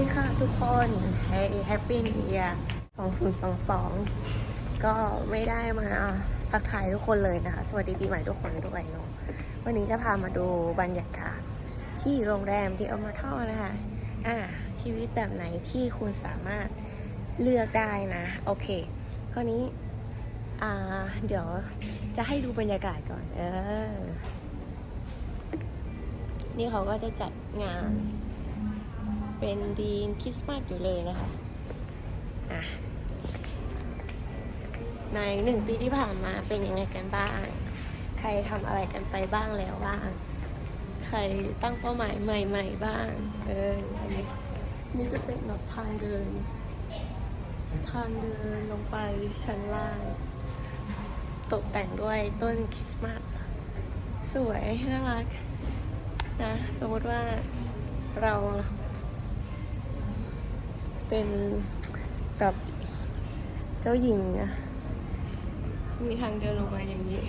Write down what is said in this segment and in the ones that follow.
ดีค่ะทุกคน Hey Happy New Year 2022 ก็ไม่ได้มาทักทายทุกคนเลยนะคะ สวัสดีปีใหม่ทุกคนด้วยเนาะวันนี้จะพามาดูบรรยากาศที่โรงแรมที่เอามาท่อนะคะ อ่า ชีวิตแบบไหนที่คุณสามารถเลือกได้นะ โอเคข้อนี้ อ่า เดี๋ยวจะให้ดูบรรยากาศก่อน เออ นี่เขาก็จะจัดงาน เป็นดีนคริสต์มาสอยู่เลยนะคะะในหนึ่งปีที่ผ่านมาเป็นยังไงกันบ้าง ใครทำอะไรกันไปบ้างแล้วบ้าง ใครตั้งเป้าหมายใหม่ ๆ บ้าง เอออันนี้นี่จะเป็นแบบทางเดิน ทางเดินลงไปชั้นล่าง ตกแต่งด้วยต้นคริสต์มาสสวยน่ารักนะสมมติว่าเรา เป็นแบบเจ้าหญิงอะมีทางเดินลงมาอย่างนี้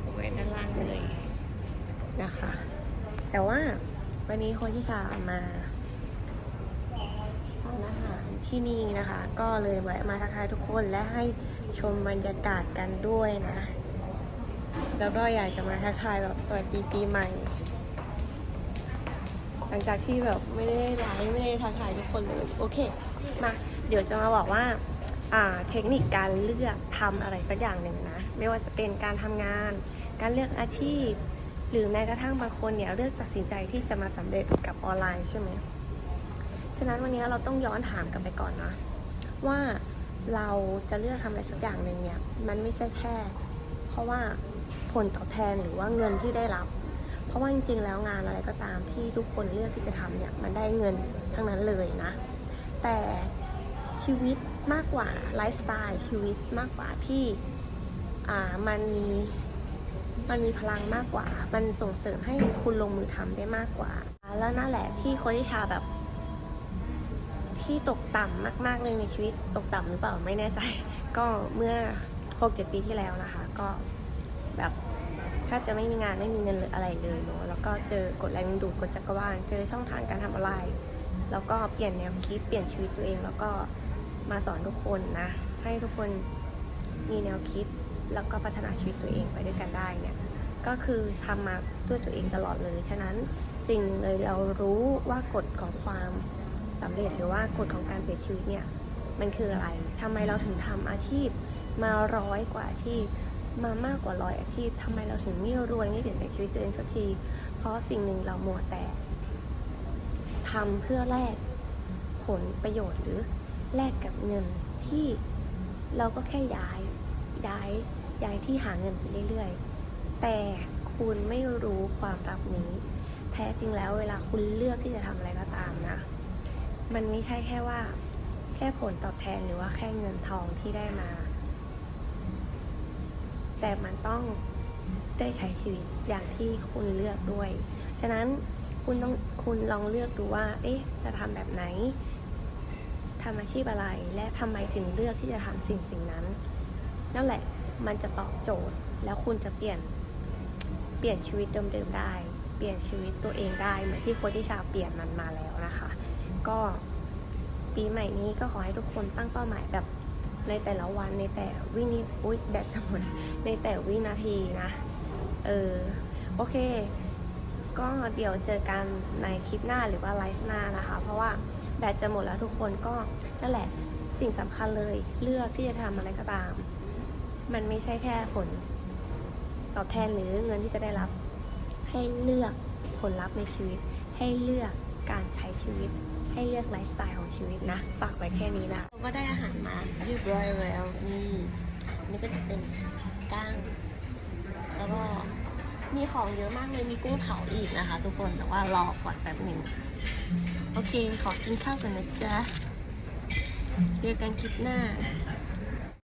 เอาไว้ด้านล่างเลยนะคะ แต่ว่าวันนี้โคชิชามาทานอาหารที่นี่นะคะ ก็เลยแวะมาทักทายทุกคนและให้ชมบรรยากาศกันด้วยนะ แล้วก็อยากจะมาทักทายแบบสวัสดีปีใหม่ หลังจากที่แบบไม่ได้ไลฟ์ไม่ได้ทักทายทุกคนเลยโอเค มาเดี๋ยวจะมาบอกว่าอ่าเทคนิคการเลือกทำอะไรสักอย่างหนึ่งนะไม่ว่าจะเป็นการทำงาน การเลือกอาชีพ หรือแม้กระทั่งบางคนเนี่ยเลือกตัดสินใจที่จะมาสำเร็จกับออนไลน์ใช่ไหมฉะนั้นวันนี้เราต้องย้อนถามกันไปก่อนนะว่าเราจะเลือกทำอะไรสักอย่างหนึ่งเนี่ยมันไม่ใช่แค่ เพราะว่าผลตอบแทนหรือว่าเงินที่ได้รับ ราะว่าจริงๆ แล้วงานอะไรก็ตามที่ทุกคนเลือกที่จะทำเนี่ยมันได้เงินทั้งนั้นเลยนะ แต่ชีวิตมากกว่าไลฟ์สไตล์ชีวิตมากกว่าที่อ่ามันมีมันมีพลังมากกว่า มันส่งเสริมให้คุณลงมือทำได้มากกว่า แล้วนั่นแหละที่โคชิชาแบบ ที่ตกต่ำมากๆเลยในชีวิตตกต่ำหรือเปล่าไม่แน่ใจ ก็เมื่อ6-7ปีที่แล้วนะคะ ก็แบบ แทบจะไม่มีงานไม่มีเงินหรืออะไรเลยเนาะแล้วก็เจอกฎแรงดึงดูดกฎจักรวาลเจอช่องทางการทำอะไร แล้วก็เปลี่ยนแนวคิดเปลี่ยนชีวิตตัวเอง แล้วก็มาสอนทุกคนนะ ให้ทุกคนมีแนวคิดแล้วก็พัฒนาชีวิตตัวเองไปด้วยกันได้เนี่ยก็คือทำมาด้วยตัวเองตลอดเลย ฉะนั้นสิ่งหนึ่งเลยเรารู้ว่ากฎของความสำเร็จหรือว่ากฎของการเปลี่ยนชีวิตเนี่ยมันคืออะไรทำไมเราถึงทำอาชีพมาร้อยกว่าอาชีพ มามากกว่าร้อยอาชีพทำไมเราถึงไม่รวยไม่เด่นในชีวิตตัวเองสักที เพราะสิ่งหนึ่งเราหมัวแต่ทำเพื่อแลกผลประโยชน์หรือแลกกับเงินที่เราก็แค่ย้ายย้ายย้ายที่หาเงินไปเรื่อยๆ แต่คุณไม่รู้ความลับนี้ แท้จริงแล้วเวลาคุณเลือกที่จะทำอะไรก็ตามนะ มันไม่ใช่แค่ว่า แค่ผลตอบแทนหรือว่าแค่เงินทองที่ได้มา แต่มันต้องได้ใช้ชีวิตอย่างที่คุณเลือกด้วย ฉะนั้นคุณต้องคุณลองเลือกดูว่า เอ๊ะ จะทำแบบไหนทำอาชีพอะไร และทำไมถึงเลือกที่จะทำสิ่งสิ่งนั้น นั่นแหละ มันจะตอบโจทย์ แล้วคุณจะเปลี่ยน เปลี่ยนชีวิตเดิมๆได้ เปลี่ยนชีวิตตัวเองได้ เหมือนที่โคชิชาเปลี่ยนมันมาแล้วนะคะ ก็ปีใหม่นี้ก็ขอให้ทุกคนตั้งเป้าหมายแบบ ในแต่ละวันในแต่วินิอุ้ยแดดจะหมดในแต่วินาทีนะ เออ โอเค ก็เดี๋ยวเจอกันในคลิปหน้าหรือว่าไลฟ์หน้านะคะ เพราะว่าแบตจะหมดแล้วทุกคนก็นั่นแหละสิ่งสำคัญเลยเลือกที่จะทำอะไรก็ตาม มันไม่ใช่แค่ผลตอบแทนหรือเงินที่จะได้รับ ให้เลือกผลลัพธ์ในชีวิต ให้เลือกการใช้ชีวิต ให้เลือกไลฟ์สไตล์ของชีวิตนะ ฝากไว้แค่นี้นะก็ได้อา เรียบร้อยแล้วนี่นี่ก็จะเป็นก้าง แล้วก็มีของเยอะมากเลยมีกุ้งเผาอีกนะคะ ทุกคนแต่ว่ารอก่อนแป๊บหนึ่งโอเค ขอกินข้าวก่อนนะจ๊ะเจอกันคลิปหน้า